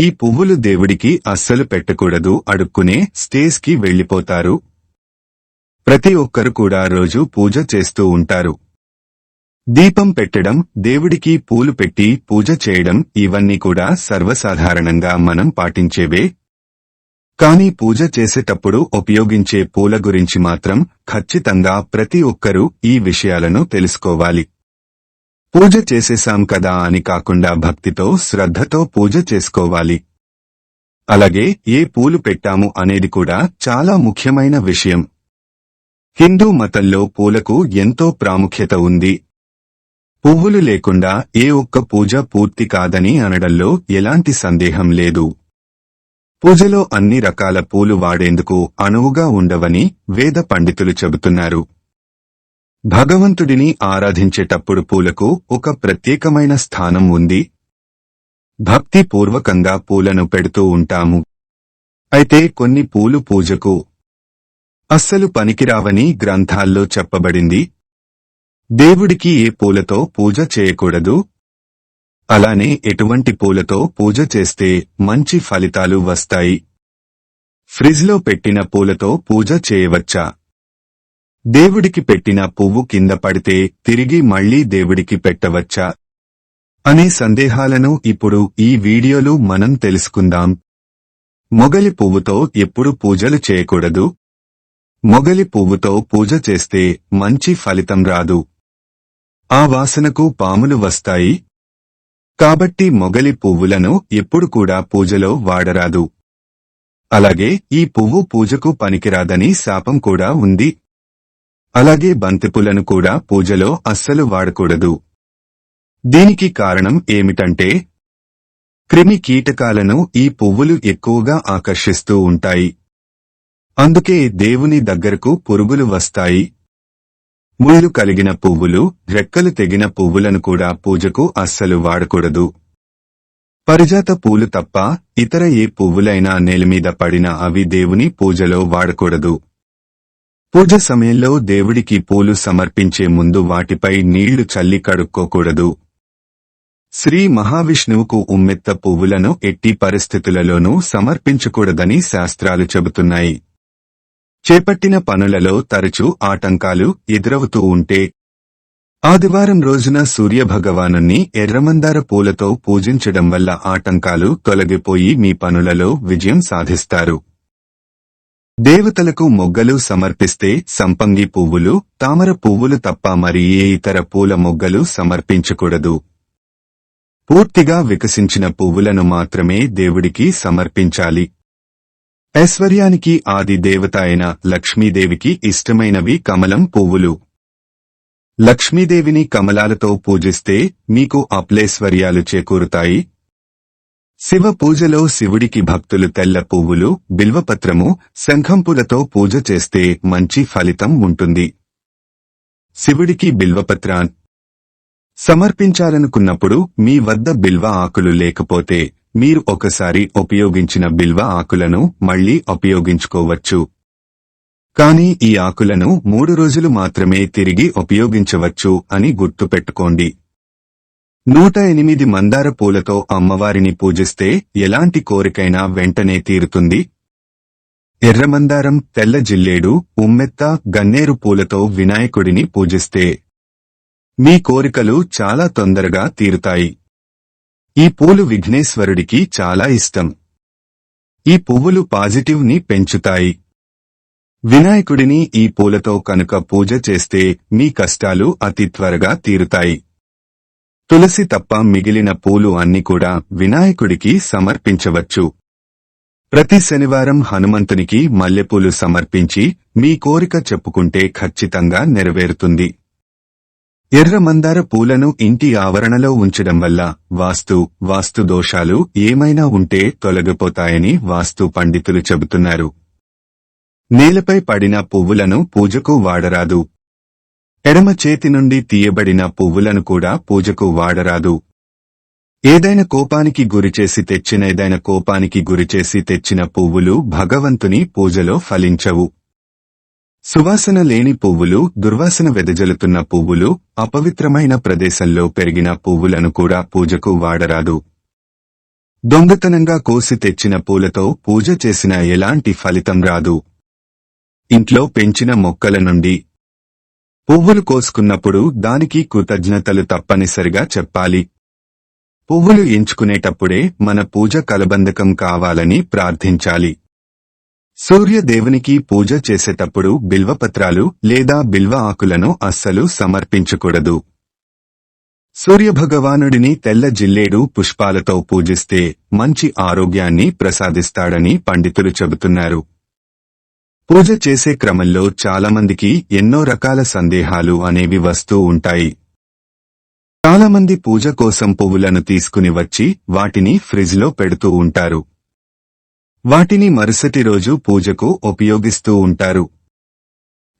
ఈ పువ్వులు దేవుడికి అస్సలు పెట్టకూడదు అడుక్కునే స్టేజ్కి వెళ్ళిపోతారు ప్రతి ఒక్కరు కూడా రోజు పూజ చేస్తూ ఉంటారు. దీపం పెట్టడం దేవుడికి పూలు పెట్టి పూజ చేయడం ఇవన్నీ కూడా సర్వసాధారణంగా మనం పాటించేవే. కానీ పూజ చేసేటప్పుడు ఉపయోగించే పూల గురించి మాత్రం ఖచ్చితంగా ప్రతి ఒక్కరూ ఈ విషయాలను తెలుసుకోవాలి. పూజ చేసేశాం కదా అని కాకుండా భక్తితో శ్రద్ధతో పూజ చేసుకోవాలి. అలాగే ఏ పూలు పెట్టాము అనేది కూడా చాలా ముఖ్యమైన విషయం. హిందూ మతంలో పూలకు ఎంతో ప్రాముఖ్యత ఉంది. పువ్వులు లేకుండా ఏ ఒక్క పూజ పూర్తి కాదని అనడంలో ఎలాంటి సందేహం లేదు. పూజలో అన్ని రకాల పూలు వాడేందుకు అణువుగా ఉండవని వేద పండితులు చెబుతున్నారు. భగవంతుడిని ఆరాధించేటప్పుడు పూలకు ఒక ప్రత్యేకమైన స్థానం ఉంది. భక్తి పూర్వకంగా పూలను పెడుతూ ఉంటాము. అయితే కొన్ని పూలు పూజకు అస్సలు పనికిరావని గ్రంథాల్లో చెప్పబడింది. దేవుడికి ఏ పూలతో పూజ చేయకూడదు? అలానే ఎటువంటి పూలతో పూజ చేస్తే మంచి ఫలితాలు వస్తాయి. ఫ్రిజ్లో పెట్టిన పూలతో పూజ చేయవచ్చా? దేవుడికి పెట్టిన పువ్వు కింద పడితే తిరిగి మళ్ళీ దేవుడికి పెట్టవచ్చా? అనే సందేహాలను ఇప్పుడు ఈ వీడియోలో మనం తెలుసుకుందాం. మొగలి పువ్వుతో ఎప్పుడు పూజలు చేయకూడదు? మొగలి పువ్వుతో పూజ చేస్తే మంచి ఫలితం రాదు. ఆ వాసనకు పాములు వస్తాయి. కాబట్టి మొగలి పువ్వులను ఎప్పుడు కూడా పూజలో వాడరాదు. అలాగే ఈ పువ్వు పూజకు పనికిరాదని శాపం కూడా ఉంది. అలాగే బంతిపులను కూడా పూజలో అస్సలు వాడకూడదు. దీనికి కారణం ఏమిటంటే క్రిమి కీటకాలను ఈ పువ్వులు ఎక్కువగా ఆకర్షిస్తూ ఉంటాయి. అందుకే దేవుని దగ్గరకు పురుగులు వస్తాయి. ముళ్ళు కలిగిన పువ్వులు రెక్కలు తెగిన పువ్వులను కూడా పూజకు అస్సలు వాడకూడదు. పరిజాత పూలు తప్ప ఇతర ఏ పువ్వులైనా నేలమీద పడిన అవి దేవుని పూజలో వాడకూడదు. పూజ సమయంలో దేవుడికి పూలు సమర్పించే ముందు వాటిపై నీళ్ళు చల్లి కడుక్కోకూడదు. శ్రీ మహావిష్ణువుకు ఉమ్మెత్త పువ్వులను ఎట్టి పరిస్థితులలోనూ సమర్పించకూడదని శాస్త్రాలు చెబుతున్నాయి. చేపట్టిన పనులలో తరచూ ఆటంకాలు ఎదురవుతూ ఉంటే ఆదివారం రోజున సూర్యభగవానుణ్ణి ఎర్రమందార పూలతో పూజించడం వల్ల ఆటంకాలు తొలగిపోయి మీ పనులలో విజయం సాధిస్తారు. దేవతలకు మొగ్గలు సమర్పిస్తే సంపంగి పువ్వులు తామర పువ్వులు తప్ప మరి ఏ ఇతర పూల మొగ్గలు సమర్పించకూడదు. పూర్తిగా వికసించిన పువ్వులను మాత్రమే దేవుడికి సమర్పించాలి. ఐశ్వర్యానికి ఆది దేవత అయిన లక్ష్మీదేవికి ఇష్టమైనవి కమలం పువ్వులు. లక్ష్మీదేవిని కమలాలతో పూజిస్తే మీకు అప్లేశ్వర్యాలు చేకూరుతాయి. శివ పూజలో శివుడికి భక్తులు తెల్ల పువ్వులు బిల్వపత్రము శంఖంపులతో పూజ చేస్తే మంచి ఫలితం ఉంటుంది. శివుడికి బిల్వపత్రాన్ సమర్పించాలనుకున్నప్పుడు మీ వద్ద బిల్వ ఆకులు లేకపోతే మీరు ఒకసారి ఉపయోగించిన బిల్వ ఆకులను మళ్ళీ ఉపయోగించుకోవచ్చు. కానీ ఈ ఆకులను మూడు రోజులు మాత్రమే తిరిగి ఉపయోగించవచ్చు అని గుర్తుపెట్టుకోండి. నూట ఎనిమిది మందార పూలతో అమ్మవారిని పూజిస్తే ఎలాంటి కోరికైనా వెంటనే తీరుతుంది. ఎర్రమందారం తెల్ల జిల్లేడు ఉమ్మెత్త గన్నేరు పూలతో వినాయకుడిని పూజిస్తే మీ కోరికలు చాలా తొందరగా తీరుతాయి. ఈ పూలు విఘ్నేశ్వరుడికి చాలా ఇష్టం. ఈ పువ్వులు పాజిటివ్ని పెంచుతాయి. వినాయకుడిని ఈ పూలతో కనుక పూజ చేస్తే మీ కష్టాలు అతి త్వరగా తీరుతాయి. తులసి తప్ప మిగిలిన పూలు అన్ని కూడా వినాయకుడికి సమర్పించవచ్చు. ప్రతి శనివారం హనుమంతునికి మల్లెపూలు సమర్పించి మీ కోరిక చెప్పుకుంటే ఖచ్చితంగా నెరవేరుతుంది. ఎర్ర మందార పూలను ఇంటి ఆవరణలో ఉంచడం వల్ల వాస్తు వాస్తు దోషాలు ఏమైనా ఉంటే తొలగిపోతాయని వాస్తు పండితులు చెబుతున్నారు. నేలపై పడిన పువ్వులను పూజకు వాడరాదు. ఎడమ చేతి నుండి తీయబడిన పువ్వులను కూడా పూజకు వాడరాదు. ఏదైనా కోపానికి గురిచేసి తెచ్చిన ఏదైనా కోపానికి గురిచేసి తెచ్చిన పువ్వులు భగవంతుని పూజలో ఫలించవు. సువాసన లేని పువ్వులు దుర్వాసన వెదజల్లుతున్న పువ్వులు అపవిత్రమైన ప్రదేశంలో పెరిగిన పువ్వులను కూడా పూజకు వాడరాదు. దొంగతనంగా కోసి తెచ్చిన పూలతో పూజ చేసిన ఎలాంటి ఫలితం రాదు. ఇంట్లో పెంచిన మొక్కల నుండి పువ్వులు కోసుకున్నప్పుడు దానికి కృతజ్ఞతలు తప్పనిసరిగా చెప్పాలి. పువ్వులు ఎంచుకునేటప్పుడే మన పూజ కలబంధకం కావాలని ప్రార్థించాలి. సూర్యదేవునికి పూజ చేసేటప్పుడు బిల్వపత్రాలు లేదా బిల్వ ఆకులను అస్సలు సమర్పించకూడదు. సూర్యభగవానుడిని తెల్ల జిల్లేడు పుష్పాలతో పూజిస్తే మంచి ఆరోగ్యాన్ని ప్రసాదిస్తాడని పండితులు చెబుతున్నారు. పూజ చేసే క్రమంలో చాలామందికి ఎన్నో రకాల సందేహాలు అనేవి వస్తూ ఉంటాయి. చాలామంది పూజ కోసం పువ్వులను తీసుకుని వచ్చి వాటిని ఫ్రిజ్లో పెడుతూ ఉంటారు. వాటిని మరుసటి రోజు పూజకు ఉపయోగిస్తూ ఉంటారు.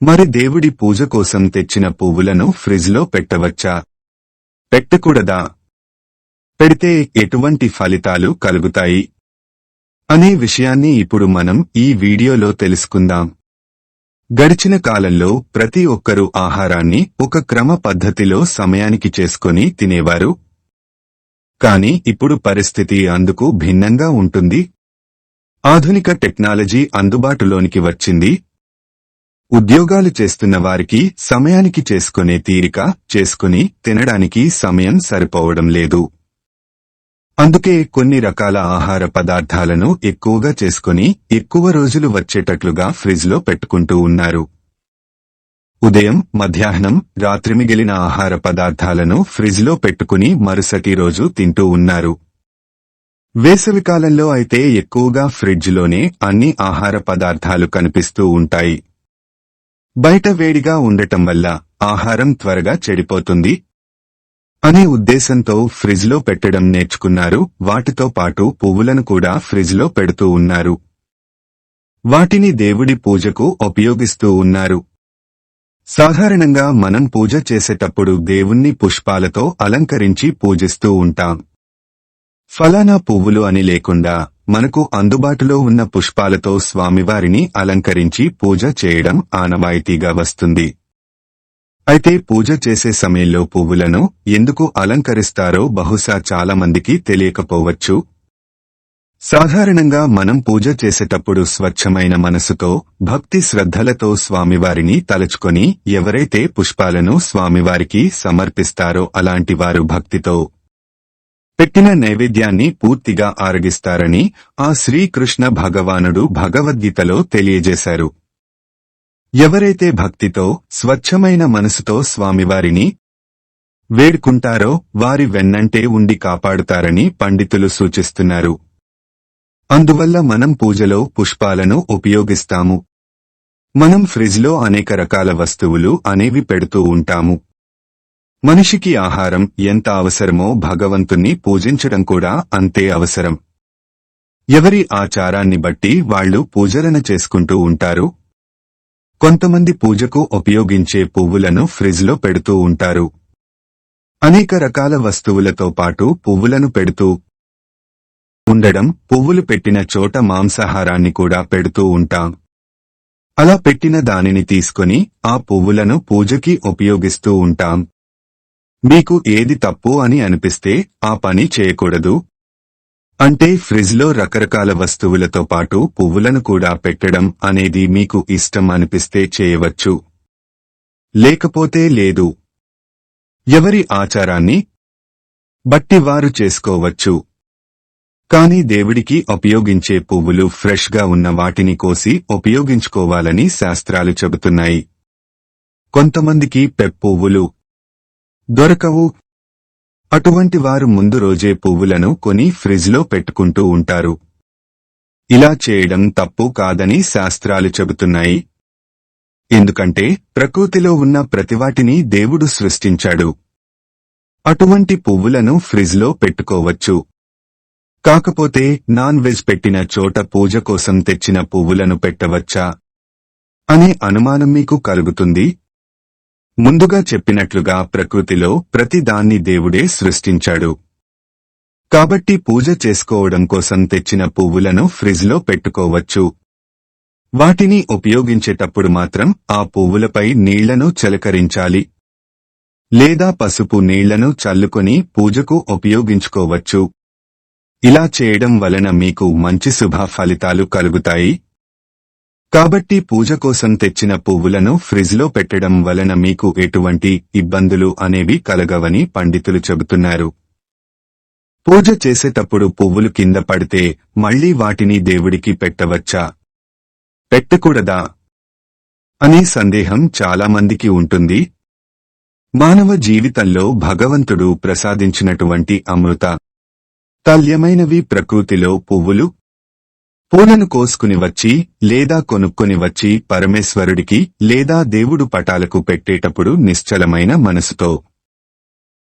మరి దేవుడి పూజ కోసం తెచ్చిన పువ్వులను ఫ్రిజ్లో పెట్టవచ్చా? పెట్టకూడదా? పెడితే ఎటువంటి ఫలితాలు కలుగుతాయి? అనే విషయాన్ని ఇప్పుడు మనం ఈ వీడియోలో తెలుసుకుందాం. గడిచిన కాలంలో ప్రతి ఒక్కరూ ఆహారాన్ని ఒక క్రమ పద్ధతిలో సమయానికి చేసుకొని తినేవారు. కాని ఇప్పుడు పరిస్థితి అందుకు భిన్నంగా ఉంటుంది. ఆధునిక టెక్నాలజీ అందుబాటులోనికి వచ్చింది. ఉద్యోగాలు చేస్తున్న వారికి సమయానికి చేసుకునే తీరిక చేసుకుని తినడానికి సమయం సరిపోవడం లేదు. అందుకే కొన్ని రకాల ఆహార పదార్థాలను ఎక్కువగా చేసుకుని ఎక్కువ రోజులు వచ్చేటట్లుగా ఫ్రిజ్లో పెట్టుకుంటూ ఉన్నారు. ఉదయం మధ్యాహ్నం రాత్రి మిగిలిన ఆహార పదార్థాలను ఫ్రిజ్లో పెట్టుకుని మరుసటి రోజు తింటూ ఉన్నారు. వేసవికాలంలో అయితే ఎక్కువగా ఫ్రిడ్జ్లోనే అన్ని ఆహార పదార్థాలు కనిపిస్తూ ఉంటాయి. బయట వేడిగా ఉండటం వల్ల ఆహారం త్వరగా చెడిపోతుంది అనే ఉద్దేశంతో ఫ్రిజ్లో పెట్టడం నేర్చుకున్నారు. వాటితో పాటు పువ్వులను కూడా ఫ్రిజ్లో పెడుతూ ఉన్నారు. వాటిని దేవుడి పూజకు ఉపయోగిస్తూ ఉన్నారు. సాధారణంగా మనం పూజ చేసేటప్పుడు దేవుణ్ణి పుష్పాలతో అలంకరించి పూజిస్తూ ఉంటాం. ఫలానా పువ్వులు అని లేకుండా మనకు అందుబాటులో ఉన్న పుష్పాలతో స్వామివారిని అలంకరించి పూజ చేయడం ఆనవాయితీగా వస్తుంది. అయితే పూజ చేసే సమయంలో పువ్వులను ఎందుకు అలంకరిస్తారో బహుశా చాలా మందికి తెలియకపోవచ్చు. సాధారణంగా మనం పూజ చేసేటప్పుడు స్వచ్ఛమైన మనసుతో భక్తి శ్రద్ధలతో స్వామివారిని తలుచుకొని ఎవరైతే పుష్పాలను స్వామివారికి సమర్పిస్తారో అలాంటి వారు భక్తితో పెట్టిన నైవేద్యాన్ని పూర్తిగా ఆరగిస్తారని ఆ శ్రీకృష్ణ భగవానుడు భగవద్గీతలో తెలియజేశారు. ఎవరైతే భక్తితో స్వచ్ఛమైన మనసుతో స్వామివారిని వేడుకుంటారో వారి వెన్నంటే ఉండి కాపాడుతారని పండితులు సూచిస్తున్నారు. అందువల్ల మనం పూజలో పుష్పాలను ఉపయోగిస్తాము. మనం ఫ్రిజ్లో అనేక రకాల వస్తువులు అనేవి పెడుతూ ఉంటాము. మనిషికి ఆహారం ఎంత అవసరమో భగవంతుణ్ణి పూజించడం కూడా అంతే అవసరం. ఎవరి ఆచారాన్ని బట్టి వాళ్ళు పూజలను చేసుకుంటూ ఉంటారు. కొంతమంది పూజకు ఉపయోగించే పువ్వులను ఫ్రిజ్లో పెడుతూ ఉంటారు. అనేక రకాల వస్తువులతో పాటు పువ్వులను పెడుతూ ఉండడం పువ్వులు పెట్టిన చోట మాంసాహారాన్ని కూడా పెడుతూ ఉంటాం. అలా పెట్టిన దానిని తీసుకొని ఆ పువ్వులను పూజకి ఉపయోగిస్తూ ఉంటాం. మీకు ఏది తప్పు అని అనిపిస్తే ఆ పని చేయకూడదు. అంటే ఫ్రిజ్లో రకరకాల వస్తువులతో పాటు పువ్వులను కూడా పెట్టడం అనేది మీకు ఇష్టం అనిపిస్తే చేయవచ్చు. లేకపోతే లేదు. ఎవరి ఆచారాన్ని బట్టి వారు చేసుకోవచ్చు. కాని దేవుడికి ఉపయోగించే పువ్వులు ఫ్రెష్గా ఉన్న వాటిని కోసి ఉపయోగించుకోవాలని శాస్త్రాలు చెబుతున్నాయి. కొంతమందికి పెప్పువ్వులు దొరకవు అటువంటి వారు ముందు రోజే పువ్వులను కొని ఫ్రిజ్లో పెట్టుకుంటూ ఉంటారు. ఇలా చేయడం తప్పు కాదని శాస్త్రాలు చెబుతున్నాయి. ఎందుకంటే ప్రకృతిలో ఉన్న ప్రతివాటిని దేవుడు సృష్టించాడు. అటువంటి పువ్వులను ఫ్రిజ్లో పెట్టుకోవచ్చు. కాకపోతే నాన్ వెజ్ పెట్టిన చోట పూజ కోసం తెచ్చిన పువ్వులను పెట్టవచ్చా? అనే అనుమానం మీకు కలుగుతుంది. ముందుగా చెప్పినట్లుగా ప్రకృతిలో ప్రతిదాన్ని దేవుడే సృష్టించాడు. కాబట్టి పూజ చేసుకోవడం కోసం తెచ్చిన పువ్వులను ఫ్రిజ్లో పెట్టుకోవచ్చు. వాటిని ఉపయోగించేటప్పుడు మాత్రం ఆ పువ్వులపై నీళ్ళను చలకరించాలి. లేదా పసుపు నీళ్ళను చల్లుకొని పూజకు ఉపయోగించుకోవచ్చు. ఇలా చేయడం వలన మీకు మంచి శుభ ఫలితాలు కలుగుతాయి. కాబట్టి పూజ కోసం తెచ్చిన పువ్వులను ఫ్రిజ్లో పెట్టడం వలన మీకు ఎటువంటి ఇబ్బందులు అనేవి కలగవని పండితులు చెబుతున్నారు. పూజ చేసేటప్పుడు పువ్వులు కింద పడితే మళ్ళీ వాటిని దేవుడికి పెట్టవచ్చా? పెట్టకూడదా? అనే సందేహం చాలా మందికి ఉంటుంది. మానవ జీవితంలో భగవంతుడు ప్రసాదించినటువంటి అమృత. తల్యమైనవి ప్రకృతిలో పువ్వులు పూలను కోసుకుని వచ్చి లేదా కొనుక్కొని వచ్చి పరమేశ్వరుడికి లేదా దేవుడు పటాలకు పెట్టేటప్పుడు నిశ్చలమైన మనసుతో.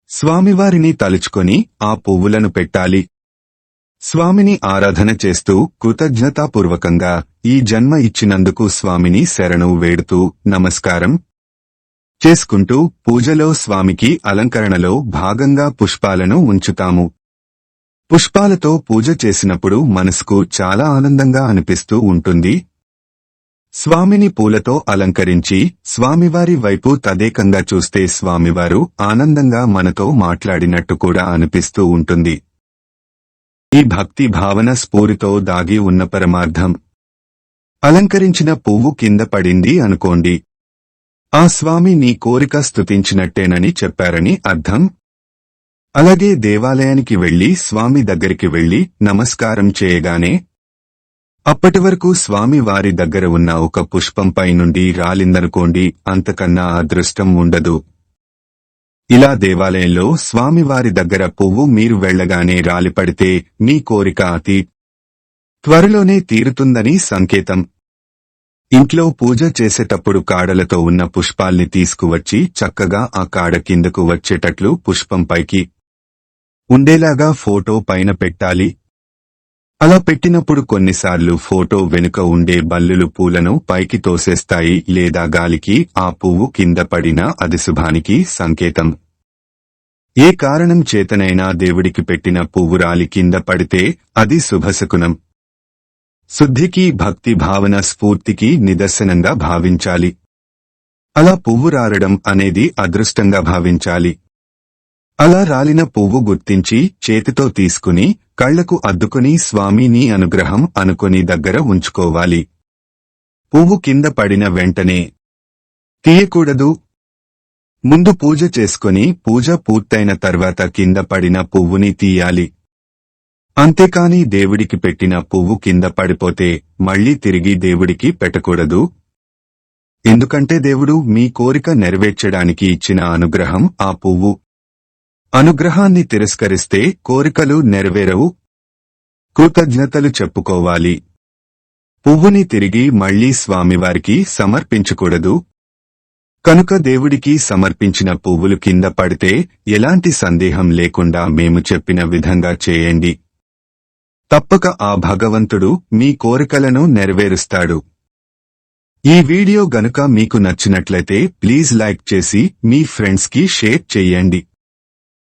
స్వామివారిని తలుచుకొని ఆ పువ్వులను పెట్టాలి. స్వామిని ఆరాధన చేస్తూ కృతజ్ఞతాపూర్వకంగా ఈ జన్మ ఇచ్చినందుకు స్వామిని శరణు వేడుతూ నమస్కారం చేసుకుంటూ పూజలో స్వామికి అలంకరణలో భాగంగా పుష్పాలను ఉంచుతాము. పుష్పాలతో పూజ చేసినప్పుడు మనసుకు చాలా ఆనందంగా అనిపిస్తూ ఉంటుంది. స్వామిని పూలతో అలంకరించి స్వామివారి వైపు తదేకంగా చూస్తే స్వామివారు ఆనందంగా మనతో మాట్లాడినట్టు కూడా అనిపిస్తూ ఉంటుంది. ఈ భక్తి భావన స్ఫూరితో దాగి ఉన్న పరమార్థం. అలంకరించిన పువ్వు కింద పడింది అనుకోండి. ఆ స్వామి నీ కోరిక స్తుతించినట్టేనని చెప్పారని అర్థం? అలాగే దేవాలయానికి వెళ్ళి స్వామి దగ్గరికి వెళ్ళి నమస్కారం చేయగానే అప్పటి వరకు స్వామి వారి దగ్గర ఉన్న ఒక పుష్పంపై నుండి రాలిందనుకోండి అంతకన్నా అదృష్టం ఉండదు. ఇలా దేవాలయంలో స్వామివారి దగ్గర పువ్వు మీరు వెళ్ళగానే రాలిపడితే మీ కోరిక అతి త్వరలోనే తీరుతుందని సంకేతం. ఇంట్లో పూజ చేసేటప్పుడు కాడలతో ఉన్న పుష్పాల్ని తీసుకువచ్చి చక్కగా ఆ కాడ కిందకు వచ్చేటట్లు పుష్పంపైకి ఉండేలాగా ఫోటో పైన పెట్టాలి. అలా పెట్టినప్పుడు కొన్నిసార్లు ఫోటో వెనుక ఉండే బల్లులు పూలను పైకి తోసేస్తాయి లేదా గాలికి ఆ పువ్వు కింద పడినా అది శుభానికి సంకేతం. ఏ కారణం చేతనైనా దేవుడికి పెట్టిన పువ్వు రాలి కింద పడితే అది శుభశకునం. శుద్ధికి భక్తి భావన స్ఫూర్తికి నిదర్శనంగా భావించాలి. అలా పువ్వు రారడం అనేది అదృష్టంగా భావించాలి. అలా రాలిన పువ్వు గుర్తించి చేతితో తీసుకుని కళ్ళకు అద్దుకుని స్వామిని అనుగ్రహం అనుకొని దగ్గర ఉంచుకోవాలి. పువ్వు కింద పడిన వెంటనే తీయకూడదు. ముందు పూజ చేసుకొని పూజ పూర్తయిన తర్వాత కింద పడిన పువ్వుని తీయాలి. అంతేకాని దేవుడికి పెట్టిన పువ్వు కింద పడిపోతే మళ్ళీ తిరిగి దేవుడికి పెట్టకూడదు. ఎందుకంటే దేవుడు మీ కోరిక నెరవేర్చడానికి ఇచ్చిన అనుగ్రహం ఆ పువ్వు. అనుగ్రహాన్ని తిరస్కరిస్తే కోరికలు నెరవేరవు. కృతజ్ఞతలు చెప్పుకోవాలి. పువ్వుని తిరిగి మళ్ళీ స్వామివారికి సమర్పించకూడదు. కనుక దేవుడికి సమర్పించిన పువ్వులు కింద పడితే ఎలాంటి సందేహం లేకుండా మేము చెప్పిన విధంగా చేయండి. తప్పక ఆ భగవంతుడు మీ కోరికలను నెరవేరుస్తాడు. ఈ వీడియో గనుక మీకు నచ్చినట్లయితే ప్లీజ్ లైక్ చేసి మీ ఫ్రెండ్స్కి షేర్ చెయ్యండి